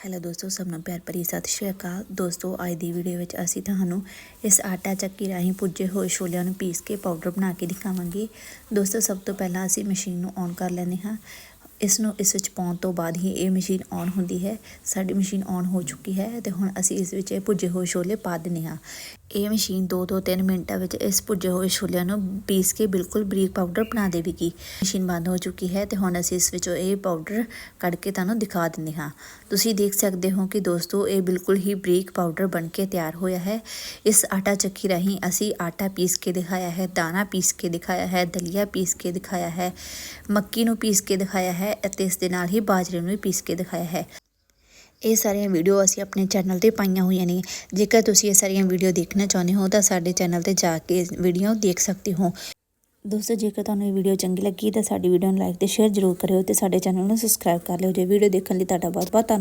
Hello ਦੋਸਤੋ, ਸਭ ਨੂੰ ਪਿਆਰ ਭਰੀ ਸਤਿ ਸ਼੍ਰੀ ਅਕਾਲ। ਦੋਸਤੋ, ਅੱਜ ਦੀ ਵੀਡੀਓ ਵਿੱਚ ਅਸੀਂ ਤੁਹਾਨੂੰ ਇਸ ਆਟਾ ਚੱਕੀ ਰਾਹੀਂ ਪੁੱਜੇ ਹੋਏ ਛੋਲਿਆਂ ਨੂੰ ਪੀਸ ਕੇ ਪਾਊਡਰ ਬਣਾ ਕੇ ਦਿਖਾਵਾਂਗੇ। ਦੋਸਤੋ, ਸਭ ਤੋਂ ਪਹਿਲਾਂ ਅਸੀਂ ਮਸ਼ੀਨ ਨੂੰ ਔਨ ਕਰ ਲੈਂਦੇ ਹਾਂ। ਇਸ ਨੂੰ ਇਸ ਵਿੱਚ ਪਾਉਣ ਤੋਂ ਬਾਅਦ ਹੀ ਇਹ ਮਸ਼ੀਨ ਔਨ ਹੁੰਦੀ ਹੈ। ਸਾਡੀ ਮਸ਼ੀਨ ਔਨ ਹੋ ਚੁੱਕੀ ਹੈ ਤੇ ਹੁਣ ਅਸੀਂ ਇਸ ਵਿੱਚ ਇਹ ਭੁੱਜੇ ਹੋਏ ਛੋਲੇ ਪਾ ਦਿੰਦੇ ਹਾਂ। ਇਹ ਮਸ਼ੀਨ 2 ਤੋਂ 3 ਮਿੰਟਾਂ ਵਿੱਚ ਇਸ ਭੁੱਜੇ ਹੋਏ ਛੋਲਿਆਂ ਨੂੰ ਪੀਸ ਕੇ ਬਿਲਕੁਲ ਬਰੀਕ ਪਾਊਡਰ ਬਣਾ ਦੇਵੇਗੀ। ਮਸ਼ੀਨ ਬੰਦ ਹੋ ਚੁੱਕੀ ਹੈ ਤੇ ਹੁਣ ਅਸੀਂ ਇਸ ਵਿੱਚੋਂ ਇਹ ਪਾਊਡਰ ਕੱਢ ਕੇ ਤੁਹਾਨੂੰ ਦਿਖਾ ਦਿੰਦੇ ਹਾਂ। ਤੁਸੀਂ ਦੇਖ ਸਕਦੇ ਹੋ ਕਿ ਦੋਸਤੋ, ਇਹ ਬਿਲਕੁਲ ਹੀ ਬਰੀਕ ਪਾਊਡਰ ਬਣ ਕੇ ਤਿਆਰ ਹੋਇਆ ਹੈ। ਇਸ ਆਟਾ ਚੱਕੀ ਰਾਹੀਂ ਅਸੀਂ ਆਟਾ ਪੀਸ ਕੇ ਦਿਖਾਇਆ ਹੈ, ਦਾਣਾ ਪੀਸ ਕੇ ਦਿਖਾਇਆ ਹੈ, ਦਲੀਆ ਪੀਸ ਕੇ ਦਿਖਾਇਆ ਹੈ, ਮੱਕੀ ਨੂੰ ਪੀਸ ਕੇ ਦਿਖਾਇਆ ਹੈ ਅਤੇ ਇਸ ਦੇ ਨਾਲ ਹੀ ਬਾਜਰੇ ਨੂੰ ਵੀ ਪੀਸ ਕੇ ਦਿਖਾਇਆ ਹੈ। ਇਹ ਸਾਰੀਆਂ ਵੀਡੀਓ ਅਸੀਂ ਆਪਣੇ ਚੈਨਲ ਤੇ ਪਾਈਆਂ ਹੋਈਆਂ ਨੇ। ਜੇਕਰ ਤੁਸੀਂ ਇਹ ਸਾਰੀਆਂ ਵੀਡੀਓ ਦੇਖਣਾ ਚਾਹੁੰਦੇ ਹੋ, ਤਾਂ ਸਾਡੇ ਚੈਨਲ ਤੇ ਜਾ ਕੇ ਵੀਡੀਓ ਦੇਖ ਸਕਦੇ ਹੋ। ਦੋਸਤੋ, ਜੇਕਰ ਤੁਹਾਨੂੰ ਇਹ ਵੀਡੀਓ ਚੰਗੀ ਲੱਗੀ, ਤਾਂ ਸਾਡੀ ਵੀਡੀਓ ਨੂੰ ਲਾਈਕ ਤੇ ਸ਼ੇਅਰ ਜ਼ਰੂਰ ਕਰਿਓ ਤੇ ਸਾਡੇ ਚੈਨਲ ਨੂੰ ਸਬਸਕ੍ਰਾਈਬ ਕਰ ਲਿਓ। ਜੇ ਵੀਡੀਓ ਦੇਖਣ ਲਈ ਤੁਹਾਡਾ ਬਹੁਤ ਬਹੁਤ ਧੰਨਵਾਦ।